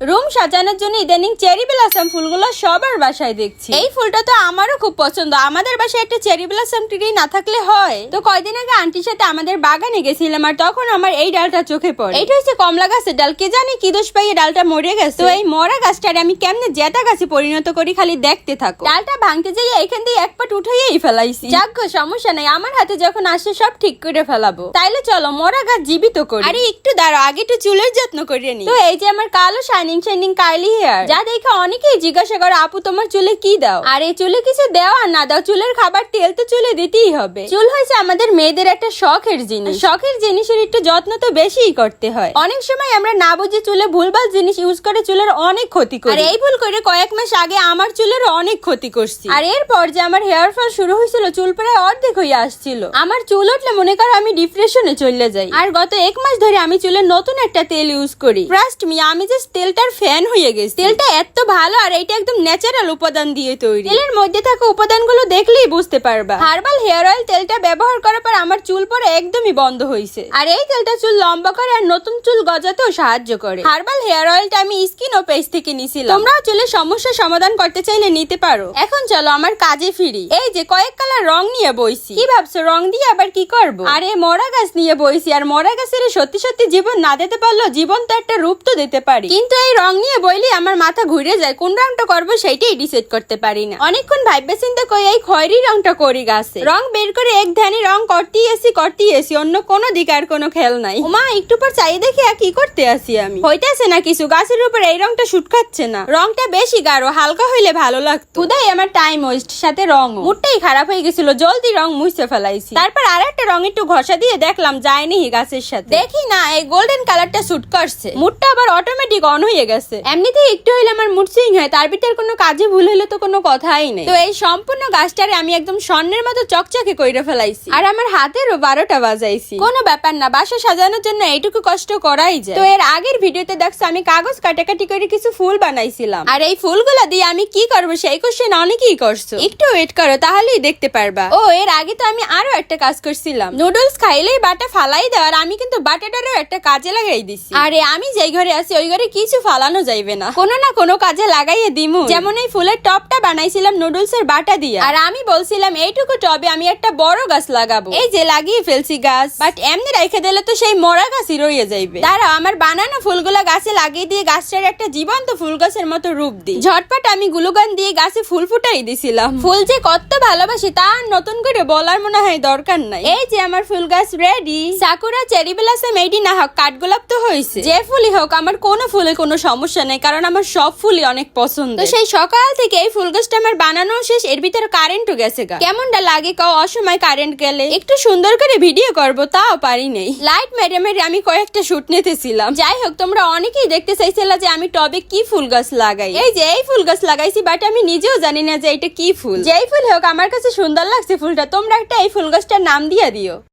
Room সাজানোর জন্য ইদানিং চেরি ব্লাসম ফুলগুলো সবার বাসায় দেখছি। এই ফুলটা তো আমারও খুব পছন্দ। আমাদের বাসায় একটা চেরি ব্লাসম ট্রি না থাকলে হয়। তো কয়দিন আগে আন্টির সাথে আমাদের বাগানে গেছিলাম আর তখন আমার এই ডালটা চোখে পড়ে। এইটা হচ্ছে কমলা গাছের ডাল। কে জানে কি দোষ পাইয়ে ডালটা মরে গেছে? তো এই মরা গাছটারে আমি কেমনে জেতা গাছে পরিণত করি খালি দেখতে থাকো। ডালটা ভাঙতে যাই এখান দিয়ে এক পাট উঠাইয়েই ফেলাইছি। যাক সমস্যা নাই। আমার হাতে যখন আসে সব ঠিক করে ফেলাবো। তাইলে চলো মরা গাছ জীবিত করি। আরে একটু দাঁড়াও আগে একটু চুলের যত্ন করিয়ে নি। তো এই যে আমার কালো শাইনিং শাইনিং কার্লি হেয়ার যা দেখে অনেকেই জিজ্ঞাসা করে আপু তোমার চুলে কি দাও? আর এই চুলে কিছু দেও আর না দাও চুলের খাবার তেল তো চুলে দিতেই হবে। চুল হয়েছে আমাদের মেয়েদের একটা শখের জিনিস। শখের জিনিসের একটু যত্ন তো বেশিই করতে হয়। অনেক সময় আমরা না বুঝে চুলে ভুলভাল জিনিস ইউজ করে চুলের অনেক ক্ষতি করি। আর এই ভুল করে কয়েক মাস আগে আমার চুলের অনেক ক্ষতি করছি। আর এরপর যে আমার হেয়ার ফল শুরু হয়েছিল চুল প্রায় অর্ধেক হয়ে আসছিল। আমার চুল উঠলে মনে করো আমি ডিপ্রেশনে চলে যাই। আর গত এক মাস ধরে আমি চুলে নতুন একটা তেল ইউজ করি। ট্রাস্ট মি আমি যে তেলটার ফ্যান হয়ে গেছে। তেলটা এত ভালো আর এটা একদম ন্যাচারাল উপাদান দিয়ে তৈরি। তেলের মধ্যে থাকা উপাদানগুলো দেখলেই বুঝতে পারবা। হার্বাল হেয়ার অয়েল তেলটা ব্যবহার করার পর আমার চুল পরে একদমই বন্ধ হয়েছে। আর এই তেলটা চুল লম্বা করে আর নতুন চুল গজাতেও সাহায্য করে। হার্বাল হেয়ার অয়েলটা আমি স্কিন ও পেজ থেকে নিছিলাম। তোমরাও চুলের সমস্যার সমাধান করতে চাইলে নিতে পারো। এখন চলো আমার কাজে ফিরি। এই যে কয়েক কালার রং নিয়ে বইছি। কি ভাবছ, রং দিয়ে আবার কি করব? আরে, মরা গাছ নিয়ে বইছি। আর মরা গাছের সত্যি সত্যি জীবন না দিতে পারলেও জীবন তো একটা রূপ তো দিতে পারি। কিন্তু এই রং নিয়ে বইলে আমার মাথা ঘুরে যায়। কোন রংটা করব সেইটাই ডিসাইড করতে পারি না। অনেকক্ষণ ভাইবে চিন্তা কই এই খয়েরি রংটা করি গাছে। রং বের করে এক ধ্যানে রং করতেই এসি করতেই এসি অন্য কোনো দিকে আর কোনো খেল নাই। মা একটু পর চাই দেখি কি করতে আসি আমি। হইতেছে না কিছু, গাছের উপর এই রংটা শুট খাচ্ছে না। রংটা বেশি গাঢ়, হালকা হইলে ভালো লাগতো। উদয় আমার টাইম ওয়েস্ট সাথে রং মুডটাই খারাপ হয়ে গেছিল, জলদি রং মুছতে ফেলাইছি। তারপর আর একটা রং একটু ঘষা দিয়ে দেখলাম যায়নি গাছের সাথে। দেখি না, এই গোল্ডেন কালারটা শুট করছে। মুডটা আবার অটোমেটিক অন হয়ে গেছে। এমনিতেই একটু হইলে আমার মুড সুইং হয়, তার ভিতর কোনো কাজে ভুল হইলে তো কোনো কথাই নেই। তো এই সম্পূর্ণ গাছটারে আমি একদম স্বর্ণের মতো চকচকে কইরা ফেলাইছি। আর আমার হাতেরও বারোটা বাজাইছি। কোনো ব্যাপার না, বাসা সাজানোর জন্য এইটুকু কষ্ট করাই যায়। তো এর আগের ভিডিওতে দেখছ, আমি কাগজ কাটাকাটি করে কিছু ফুল বানাইছিলাম। আর এই ফুলগুলো দিয়ে আমি কি করব সেই কোশ্চেন অনেকেই করছ। একটু ওয়েট করো, তাহলেই দেখতে পারবা। ও, এর আগে তো আমি আরও একটা কাজ করছিলাম। নুডলস খাইলেই বাটা ফালাই দেওয়ার আমি কিন্তু বাটাটারও একটা কাজে লাগাই দিছি। আরে আমি যেই ঘরে আছি, ওই ঘরে কিছু ফালানো যাইবে না। কোনো না কোনো কাজে লাগাইয়ে দিমু। যেমন এই ফুলের টপটা বানাইছিলাম নুডলস এর বাটা দিয়ে। আর আমি বলছিলাম, এইটুকু টবে আমি একটা বড় গাছ লাগাবো। এই যে লাগিয়ে ফেলছি গাছ। বাট এমনি রেখে দিলে তো সেই মরা গাছই রয়ে যাইবে। দাঁড়াও, আমার বানানো ফুলগুলা গাছে লাগিয়ে দিয়ে গাছটার একটা জীবন্ত ফুল গাছের মতো রূপ দিই। ঝটপট আমি গ্লুগান দিয়ে গাছে ফুল ফুটাই দিছিলাম। ফুল যে কত ভালোবাসি তা নতুন করে বলার মনে হয় দরকার নাই। এই যে আমার ফুল গাছ রেডি সাকুরা চেরি বেলাসে মেডি না হোক, কাঠগোলাপ তো হয়েছে যে ফুলই হোক, আমার কোনো ফুলে কোনো সমস্যা নেই, কারণ আমার সব ফুলই অনেক পছন্দ সেই সকাল থেকে এই ফুল গাছটা আমার বানানো শেষ, এর ভিতরে কারেন্টও গেছে গা। কেমনটা লাগে কাও, অসময় কারেন্ট গেলে? একটু সুন্দর করে ভিডিও করব, তাও পারি নেই। লাইট মেরে মেরে আমি কয়েকটা শুট নিতেছিলাম। যাই হোক, তোমরা অনেকেই দেখতে চাইছিলা যে আমি টবে কি ফুল গাছ লাগাই। এই যে এই ফুল গাছ লাগাইছি বাট আমি নিজেও জানি না যে এটা কি ফুল। যেই ফুল হোক, আমার কাছে সুন্দর লাগছে ফুলটা। তোমরা একটা এই ফুল গাছটার নাম দিয়ে দিও।